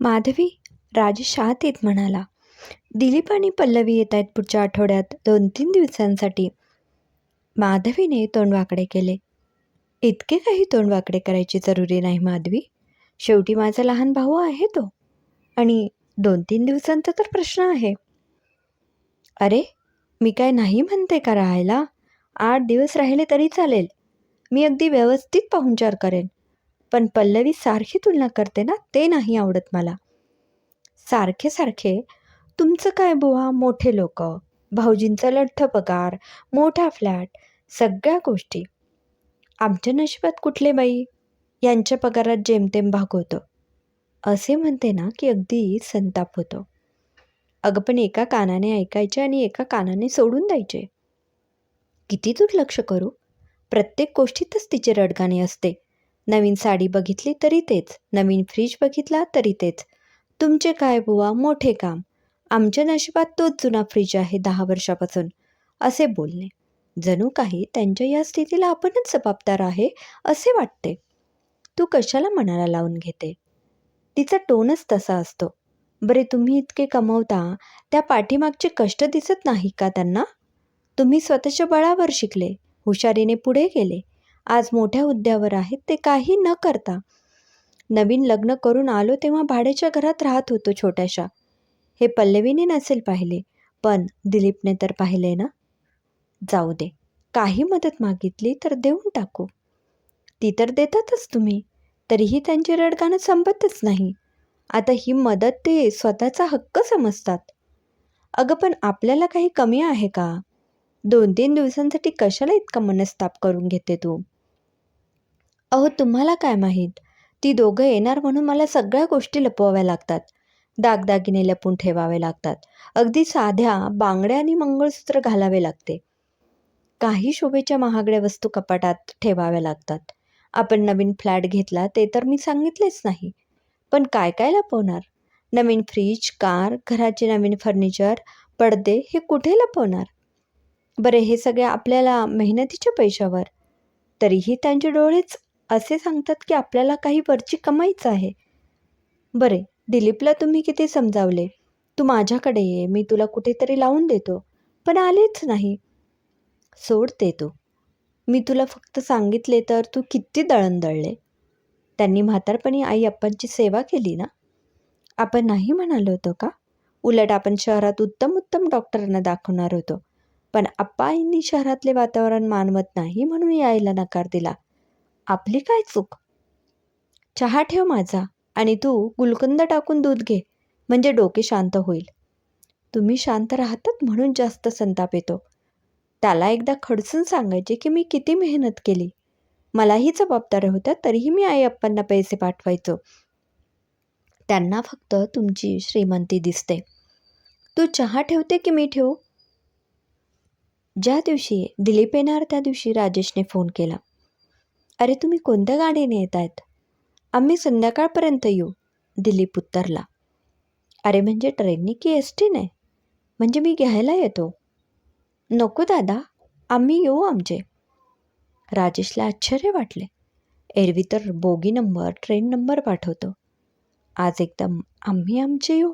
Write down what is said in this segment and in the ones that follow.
माधवी राजेश आत येत म्हणाला दिलीप आणि पल्लवी येत आहेत पुढच्या आठवड्यात दोन तीन दिवसांसाठी. माधवीने तोंडवाकडे केले इतके काही तोंडवाकडे करायची जरुरी नाही माधवी. शेवटी माझा लहान भाऊ आहे तो आणि दोन तीन दिवसांचा तर प्रश्न आहे. अरे मी काय नाही म्हणते का राहायला? आठ दिवस राहिले तरी चालेल. मी अगदी व्यवस्थित पाहुणचार करेन. पण पल्लवी सारखी तुलना करते ना ते नाही आवडत मला. सारखे सारखे तुमचं काय बुवा मोठे लोक? भाऊजींचा लठ्ठ पगार मोठा फ्लॅट सगळ्या गोष्टी. आमच्या नशिबात कुठले बाई? यांच्या पगारात जेमतेम भागवतो असे म्हणते ना की अगदी संताप होतो. अगं पण एका कानाने ऐकायचे आणि एका कानाने सोडून द्यायचे. किती दुर्लक्ष करू? प्रत्येक गोष्टीतच तिचे रडगाणे असते. नवीन साडी बघितली तरी तेच. नवीन फ्रीज बघितला तरी तेच. तुमचे काय बुवा मोठे काम. आमच्या नशिबात तोच जुना फ्रीज आहे दहा वर्षापासून. असे बोलणे. जणू काही त्यांच्या या स्थितीला आपणच जबाबदार आहे असे वाटते. तू कशाला मनाला लावून घेते? तिचा टोनच तसा असतो. बरे तुम्ही इतके कमवता त्या पाठीमागचे कष्ट दिसत नाही का त्यांना? तुम्ही स्वतःच्या बळावर शिकले हुशारीने पुढे गेले. आज मोठ्या हुद्द्यावर आहेत ते काही न करता. नवीन लग्न करून आलो तेव्हा भाड्याच्या घरात राहत होतो छोट्याशा. हे पल्लवीने नसेल पाहिले पण दिलीपने तर पाहिले ना. जाऊ दे काही मदत मागितली तर देऊन टाकू. ती तर देतातच तुम्ही तरीही त्यांची रडगाणं संपतच नाही. आता ही मदत ते स्वतःचा हक्क समजतात. अगं पण आपल्याला काही कमी आहे का? दोन तीन दिवसांसाठी कशाला इतका मनस्ताप करून घेते तू? अहो तुम्हाला काय माहीत? ती दोघं येणार म्हणून मला सगळ्या गोष्टी लपवाव्या लागतात. दागदागिने लपून ठेवावे लागतात. अगदी साध्या बांगड्या आणि मंगळसूत्र घालावे लागते. काही शोभेच्या महागड्या वस्तू कपाटात ठेवाव्या लागतात. आपण नवीन फ्लॅट घेतला ते तर मी सांगितलेच नाही. पण काय काय लपवणार? नवीन फ्रीज कार घराचे नवीन फर्निचर पडदे हे कुठे लपवणार? बरे हे सगळे आपल्याला मेहनतीच्या पैशावर. तरीही त्यांचे डोळेच असे सांगतात की आपल्याला काही वरची कमाईच आहे. बरे दिलीपला तुम्ही किती समजावले. तू माझ्याकडे ये मी तुला कुठेतरी लावून देतो. पण आलेच नाही. सोड ते तू. मी तुला फक्त सांगितले तर तू किती दळण दळले त्यांनी म्हातारपणी आई अप्पांची सेवा केली ना? आपण नाही म्हणालो होतो का? उलट आपण शहरात उत्तम उत्तम डॉक्टरांना दाखवणार होतो. पण आप्पाईंनी शहरातले वातावरण मानवत नाही म्हणून यायला नकार दिला. आपली काय चूक? चहा ठेव माझा आणि तू गुलकंद टाकून दूध घे म्हणजे डोके शांत होईल. तुम्ही शांत राहतात म्हणून जास्त संताप येतो. त्याला एकदा खडसून सांगायचे की मी किती मेहनत केली. मलाही जबाबदाऱ्या होत्या तरीही मी आई आप्पांना पैसे पाठवायचो. त्यांना फक्त तुमची श्रीमंती दिसते. तू चहा ठेवते की मी ठेवू? ज्या दिवशी दिलीप येणार त्या दिवशी राजेशने फोन केला. अरे तुम्ही कोणत्या गाडीने येत आहेत आम्ही संध्याकाळपर्यंत येऊ दिलीप उत्तरला. अरे म्हणजे ट्रेननी की एस टीने म्हणजे मी घ्यायला येतो? नको दादा आम्ही येऊ आमचे. राजेशला आश्चर्य वाटले. एरवी तर बोगी नंबर ट्रेन नंबर पाठवतो. आज एकदम आम्ही आमचे येऊ.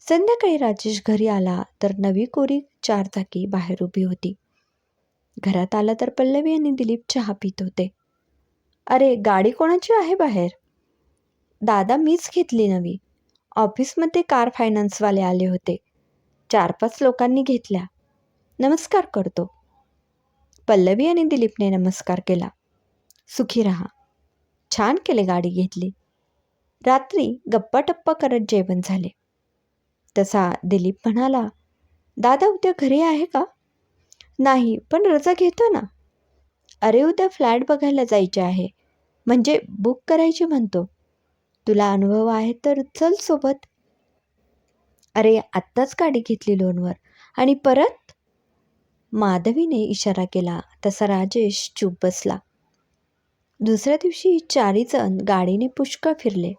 संध्याकाळी राजेश घरी आला तर नवी कोरी चारचाकी बाहेर उभी होती. घरात आला तर पल्लवी आणि दिलीप चहा पित होते. अरे गाडी कोणाची आहे बाहेर? दादा मीच घेतली नवी. ऑफिसमध्ये कार फायनान्सवाले आले होते. चार पाच लोकांनी घेतल्या. नमस्कार करतो. पल्लवी आणि दिलीपने नमस्कार केला. सुखी रहा. छान केले गाडी घेतली. रात्री गप्पा टप्पा करत जेवण झाले. तसा दिलीप म्हणाला दादा उद्या घरी आहे का? नाही पण रजा घेतो ना. अरे उद्या फ्लॅट बघायला जायचे आहे. म्हणजे बुक करायची म्हणतो. तुला अनुभव आहे तर चल सोबत. अरे आत्ताच गाडी घेतली लोनवर. आणि परत? माधवीने इशारा केला. तसा राजेश चूप बसला. दुसऱ्या दिवशी चारी जण गाडीने पुष्कळ फिरले.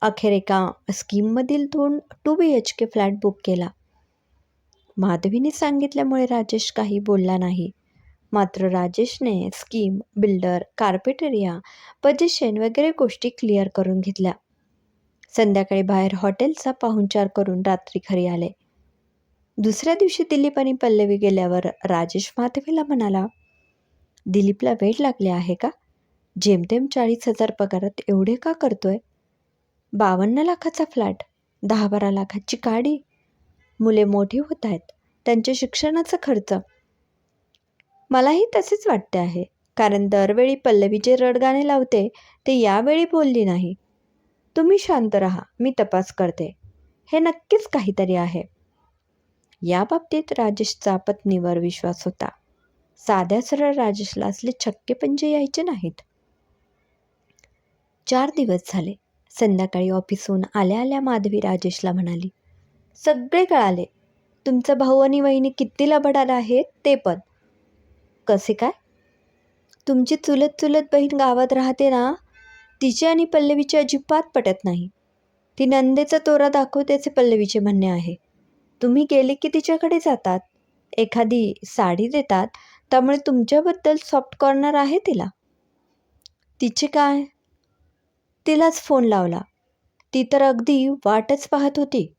अखेर एका स्कीममधील दोन two B H K flat book केला. माधवीने सांगितल्यामुळे राजेश काही बोलला नाही. मात्र राजेशने स्कीम बिल्डर कार्पेटेरिया पजेशन वगैरे गोष्टी क्लिअर करून घेतल्या. संध्याकाळी बाहेर हॉटेलचा पाहुणचार करून रात्री घरी आले. दुसऱ्या दिवशी दिलीप आणि पल्लवी गेल्यावर राजेश माधवीला म्हणाला दिलीपला वेळ लागले आहे का? जेमतेम चाळीस हजार पगारात एवढे का करतोय? बावन्न लाखाचा फ्लॅट दहा बारा लाखाची गाडी मुले मोठी होत आहेत त्यांच्या शिक्षणाचा खर्च. मलाही तसेच वाटते आहे कारण दरवेळी पल्लवी जे रडगाणे लावते ते यावेळी बोलली नाही. तुम्ही शांत राहा मी तपास करते. हे नक्कीच काहीतरी आहे. या बाबतीत राजेशचा पत्नीवर विश्वास होता. साध्या सरळ राजेशला असले छक्के पंजे यायचे नाहीत. चार दिवस झाले संध्याकाळी ऑफिसहून आल्या आल्या माधवी राजेशला म्हणाली सगळे कळाले. तुमचा भाऊ आणि वहिनी किती लबडार आहेत ते पण. कसे काय? तुमची चुलत चुलत बहीण गावात राहते ना तिची आणि पल्लवीची अजिबात पटत नाही. ती नंदेचा तोरा दाखवतेचे पल्लवीचे म्हणणे आहे. तुम्ही गेले की तिच्याकडे जातात. एखादी साडी देतात त्यामुळे तुमच्याबद्दल सॉफ्ट कॉर्नर आहे तिला. तिचे काय? तिलाच फोन लावला. ती तर अगदी वाटच पाहत होती.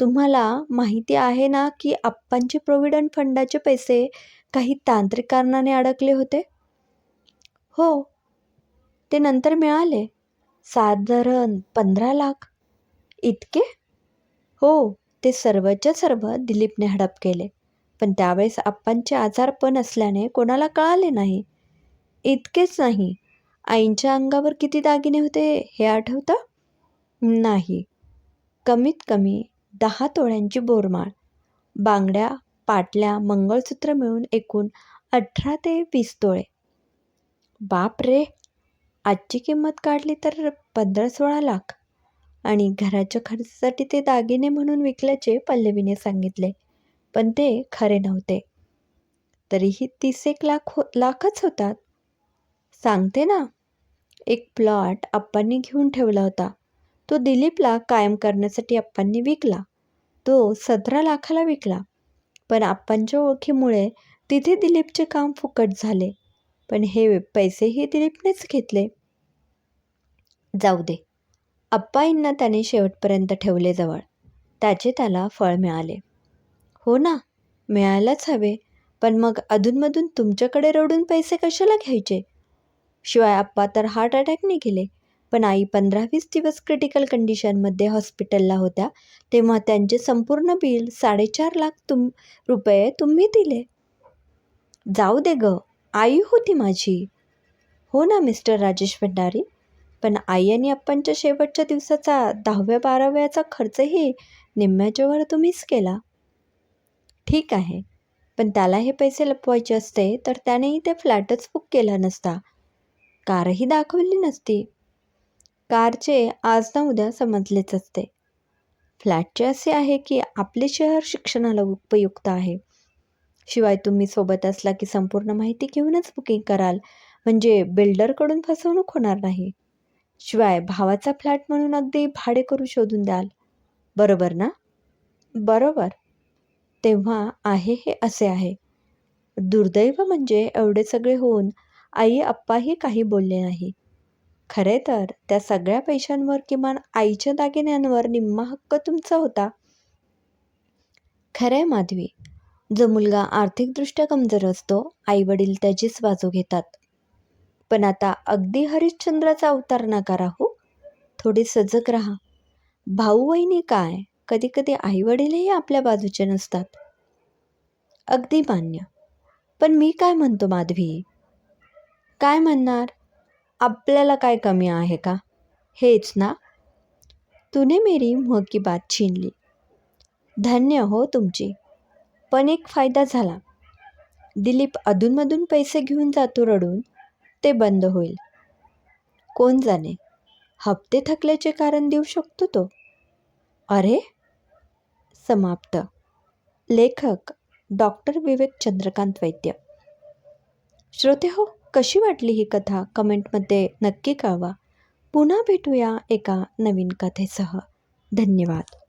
तुम्हाला माहिती आहे ना की आप्पांचे प्रोव्हिडंट फंडाचे पैसे काही तांत्रिक कारणाने अडकले होते? हो. ते नंतर मिळाले. साधारण पंधरा लाख. इतके? हो ते सर्वच्या सर्व दिलीपने हडप केले. पण त्यावेळेस आप्पांचे आजारपण असल्याने कोणाला कळाले नाही. इतकेच नाही. आईंच्या अंगावर किती दागिने होते हे आठवतं? नाही. कमीत कमी दहा तोळ्यांची बोरमाळ. बांगड्या पाटल्या मंगळसूत्र मिळून एकूण अठरा ते वीस तोळे. बाप रे! आजची किंमत काढली तर पंधरा सोळा लाख. आणि घराच्या खर्चासाठी ते दागिने म्हणून विकल्याचे पल्लवीने सांगितले पण ते खरे नव्हते. तरीही तीस एक लाख हो लाखच होतात. सांगते ना एक प्लॉट आप्पांनी घेऊन ठेवला होता. तो दिलीपला कायम करण्यासाठी अप्पांनी विकला. तो सतरा लाखाला विकला. पण आप्पांच्या ओळखीमुळे तिथे दिलीपचे काम फुकट झाले. पण हे पैसेही दिलीपनेच घेतले. जाऊ दे. अप्पाईंना त्याने शेवटपर्यंत ठेवले जवळ. त्याचे त्याला फळ मिळाले. हो ना मिळायलाच हवे. पण मग अधूनमधून तुमच्याकडे रडून पैसे कशाला घ्यायचे? शिवाय आप्पा तर हार्ट अटॅकने गेले. पण आई पंधरा वीस दिवस क्रिटिकल कंडिशनमध्ये हॉस्पिटलला होत्या तेव्हा त्यांचे संपूर्ण बिल साडेचार लाख तुम रुपये तुम्ही दिले. जाऊ दे ग आई होती माझी. हो ना मिस्टर राजेश भंडारी. पण आई आणि अप्पांच्या शेवटच्या दिवसाचा दहाव्या बाराव्याचा खर्चही निम्म्याच्यावर तुम्हीच केला. ठीक आहे पण त्याला हे पैसे लपवायचे असते तर त्यानेही ते फ्लॅटच बुक केला नसता. कारही दाखवली नसती. कारचे आज ना उद्या समजलेच असते. फ्लॅटचे असे आहे की आपले शहर शिक्षणाला उपयुक्त आहे. शिवाय तुम्ही सोबत असला की संपूर्ण माहिती घेऊनच बुकिंग कराल म्हणजे बिल्डरकडून फसवणूक होणार नाही. शिवाय भावाचा फ्लॅट म्हणून अगदी भाडे करू शोधून द्याल. बरोबर ना? बरोबर. तेव्हा आहे हे असे आहे. दुर्दैव म्हणजे एवढे सगळे होऊन आई आप्पाही काही बोलले नाही. खरे तर त्या सगळ्या पैशांवर किमान आईच्या दागिन्यांवर निम्मा हक्क तुमचा होता? खरंय माधवी. जो मुलगा आर्थिकदृष्ट्या कमजोर असतो आई वडील त्याचीच बाजू घेतात. पण आता अगदी हरिश्चंद्राचा अवतार नका राहू हो. थोडी सजग राहा. भाऊ वहिनी काय? कधी कधी आईवडीलही आपल्या बाजूचे नसतात. अगदी मान्य. पण मी काय म्हणतो माधवी? काय म्हणणार? आपल्याला काय कमी आहे का? हेच ना. तुने मेरी मुह की बात छीनली. धन्य हो तुमची. पण एक फायदा झाला. दिलीप अधूनमधून पैसे घेऊन जातो रडून. ते बंद होईल. कोण जाणे? हप्ते थकल्याचे कारण देऊ शकतो तो. अरे! समाप्त. लेखक डॉक्टर विवेक चंद्रकांत वैद्य. श्रोते हो कशी वाटली ही कथा? कमेंटमध्ये नक्की कळवा. पुन्हा भेटूया एका नवीन कथेसह. धन्यवाद.